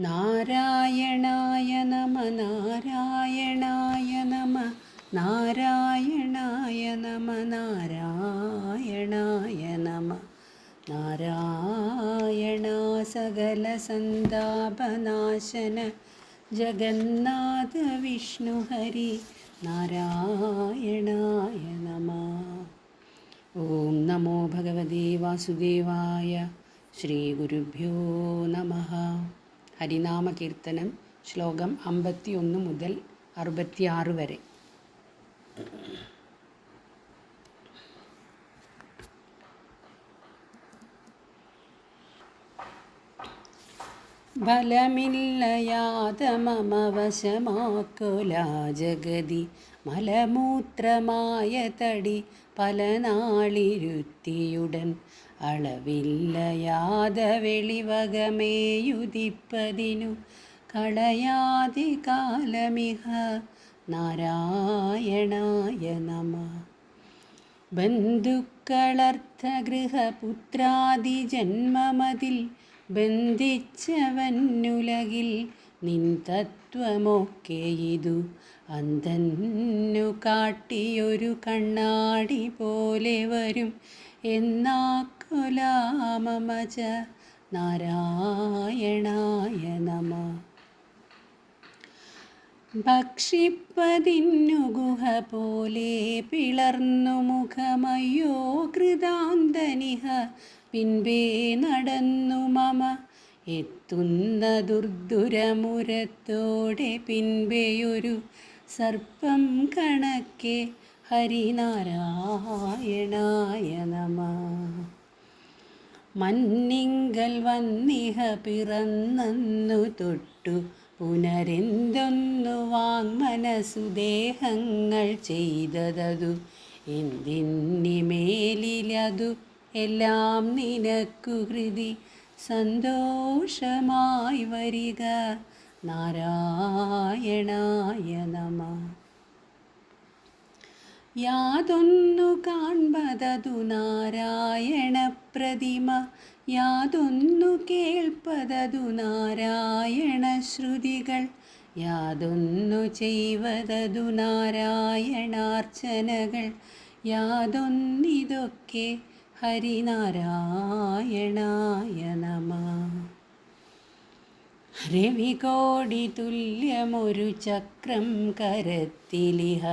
നാരായണായ നമ നാരായണായ നമ നാരായണായ നമ നാരായണായ നമ. നാരായണ സകല സന്താപനാശന ജഗന്നാഥ വിഷ്ണു ഹരി നാരായണായ നമ. ഓം നമോ ഭഗവതി വാസുദേവായ ശ്രീ ഗുരുഭ്യോ നമ. ഹരിനാമ കീർത്തനം ശ്ലോകം അമ്പത്തി ഒന്ന് മുതൽ അറുപത്തിയാറ് വരെ. ഫലമില്ലയാത മമ ജഗതി മലമൂത്രമായ തടി പല നാളിരുത്തിയുടൻ അളവില്ലയാത വെളിവകമേയുതിപ്പതിനു കളയാതി കാലമിഹ നാരായണായ നമ. ബന്ധുക്കളർത്ഥ ഗൃഹപുത്രാദി ജന്മമതിൽ ബന്ധിച്ചവന്നുലകിൽ നിൻ തത്വമൊക്കെ ഇതു അന്തന്നു കാട്ടിയൊരു കണ്ണാടി പോലെ വരും എന്നാക്കൊലാമമച നാരായണായ നമ. ഭക്ഷിപ്പതിന്നു ഗുഹ പോലെ പിളർന്നു മുഖമയ്യോ കൃതാന്തനിഹ. പിൻപേ നടന്നു മമ. എത്തുന്ന ദുർദുരമുരത്തോടെ പിൻപേയൊരു സർപ്പം കണക്കെ ഹരിനാരായണായ നമ. മന്നിങ്കൽ വന്നിഹ പിറന്നു തൊട്ടു. പുനരെന്തൊന്നു വാങ്മനസുദേഹങ്ങൾ ചെയ്തതതു. എന്തിന്നിമേലിലതു എല്ലാം നിനക്കു ഹൃതി സന്തോഷമായി വരിക. നാരായണായ നമ. യാതൊന്നു കാൺപതതു നാരായണ പ്രതിമ യാതൊന്നു കേൾപ്പതതു നാരായണ ശ്രുതികൾ യാതൊന്നു ചെയ്വതതു നാരായണാർച്ചനകൾ യാതൊന്നിതൊക്കെ ഹരിനാരായണായ നമ. രവികോടി തുല്യമൊരു ചക്രം കരത്തിലിഹ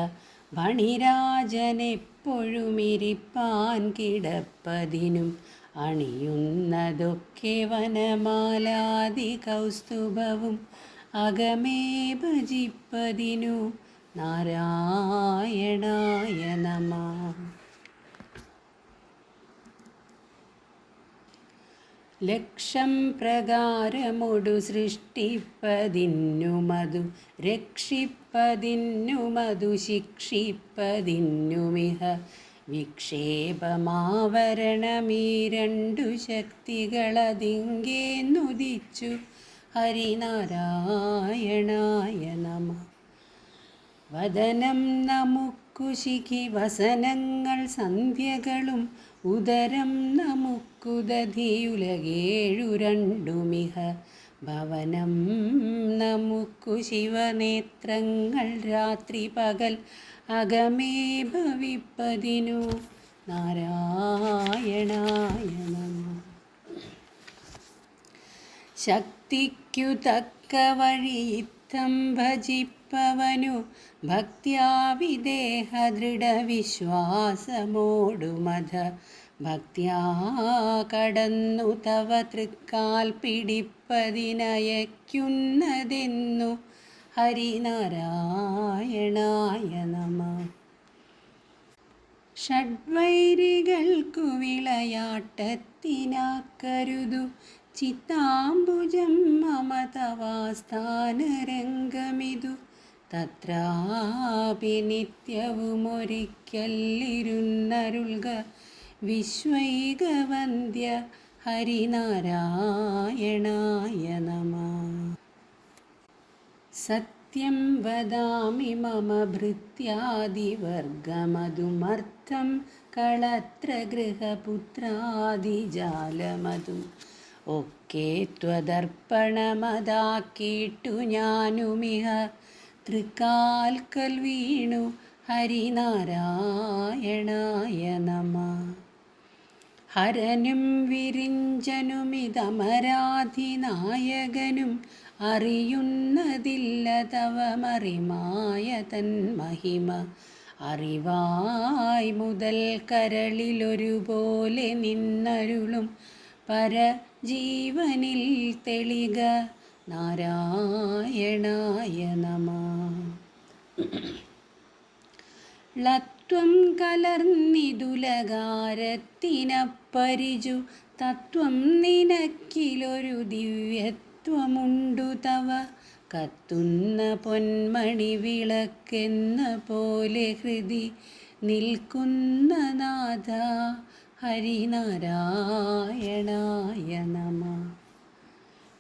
ഭണിരാജനെപ്പോഴുമിരിപ്പാൻ കിടപ്പതിനും അണിയുന്നതൊക്കെ വനമാലാതി കൗസ്തുഭവും അകമേ ഭജിപ്പതിനു നാരായണായ നമ. ലക്ഷം പ്രകാരമൊടു സൃഷ്ടിപ്പതിന്നുമതു രക്ഷിപ്പതിന്നുമതു ശിക്ഷിപ്പതിന്നുമിഹ വിക്ഷേപമാവരണമീ രണ്ടു ശക്തികളതിങ്കേ നുദിച്ചു ഹരിനാരായണായ നമ. വദനം നമുക്കു ശിഖി വസനങ്ങൾ സന്ധ്യകളും ഉദരം നമുക്കു ദധിയുലകേഴു രണ്ടുമിഹ ഭവനം നമുക്കു ശിവനേത്രങ്ങൾ രാത്രി പകൽ അകമേ ഭവിപ്പതിനു. നാരായണായ നമ ശക്തിക്കു തക്ക വഴി ഇത്തം ഭജിപ്പവനു. ഭക്തിയാവിദേഹ ദൃഢവിശ്വാസമോടുമത ഭക്ത്യാ കടന്നു തവ തൃക്കാൽ പിടിപ്പതിനയക്കുന്നതെന്നു ഹരിനാരായണായ നമ. ഷഡ്വൈരികൾക്കു വിളയാട്ടത്തിനാക്കരുതു. ചിത്താംബുജം മമ തവാസ്ഥാനരംഗമിതു തത്രാപി നിത്യവുമൊരിക്കല്ലിരുന്നരുൾക വിശ്വൈകവന്ദ്യ ഹരിനാരായണായ നമ. സത്യം വദാമി മമ ഭൃത്യാദിവർഗമതുമർത്ഥം കളത്ര ഗൃഹപുത്രാദിജാലമതും. ഒക്കെ ത്വതർപ്പണമതാക്കിയിട്ടു ഞാനുമിഹ. തൃക്കാൽക്കൽ വീണു ഹരിനാരായണായ നമ. ഹരനും വിരിഞ്ചനുമിതമരാധിനായകനും അറിയുന്നതില്ല തവമറിമായ തൻ മഹിമ. അറിവായി മുതൽ കരളിലൊരുപോലെ നിന്നരുളും പരജീവനിൽ തെളിക നാരായണായ നമ. ളത്വം കലർന്നിതുലകാരത്തിനപ്പരിജു തത്വം നിനക്കിലൊരു ദിവ്യത്വമുണ്ടു തവ. കത്തുന്ന പൊന്മണി വിളക്കെന്ന പോലെ ഹൃതി നിൽക്കുന്ന നാഥ ഹരിനാരായണായ നമ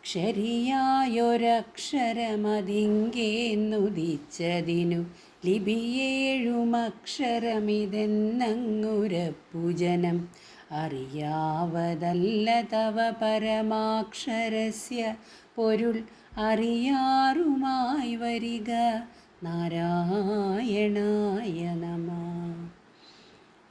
ക്ഷരിയായൊരക്ഷരമതിങ്കേന്നുദിച്ചതിനു ലിപിയേഴുമക്ഷരമിതെന്നങ്ങുരപ്പുജനം. അറിയാവതല്ല തവ പരമാക്ഷരസ്യ പൊരുൾ അറിയാറുമായി വരിക. നാരായണായ നമ.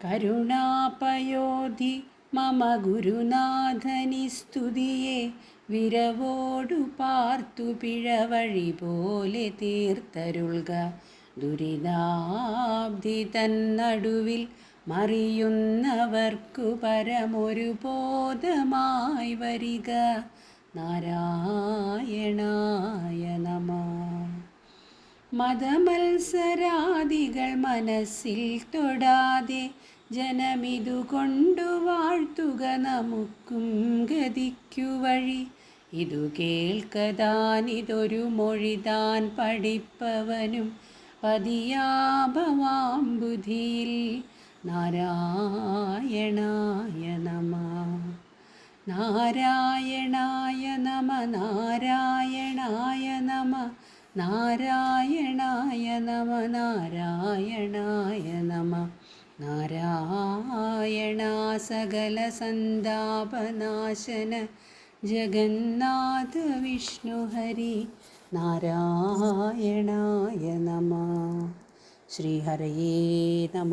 കരുണാപയോധി മമ ഗുരുനാഥനി സ്തുതിയെ വിരവോടു പാർത്തു പിഴവഴി പോലെ തീർത്തരുൾക. ദുരിതാബ്ധി തന്നടുവിൽ മറിയുന്നവർക്കു പരമൊരു ബോധമായി വരിക. നാരായണായ നമ മതമത്സരാദികൾ മനസ്സിൽ തൊടാതെ ജനമിതു കൊണ്ടു വാഴ്ത്തുക നമുക്കും ഗതിക്കു വഴി. ഇതു കേൾക്കതാനിതൊരു മൊഴിതാൻ പഠിപ്പവനും പതിയാഭവാം ബുദ്ധിയിൽ നാരായണായ നമ. നാരായണായ നമ നാരായണായ നമ നാരായണായ നമ നാരായണായ നമ. നാരായണ സകല സന്താപനാശന ജഗന്നാഥ വിഷ്ണു ഹരി നാരായണായ നമ. ശ്രീഹരയേ നമ.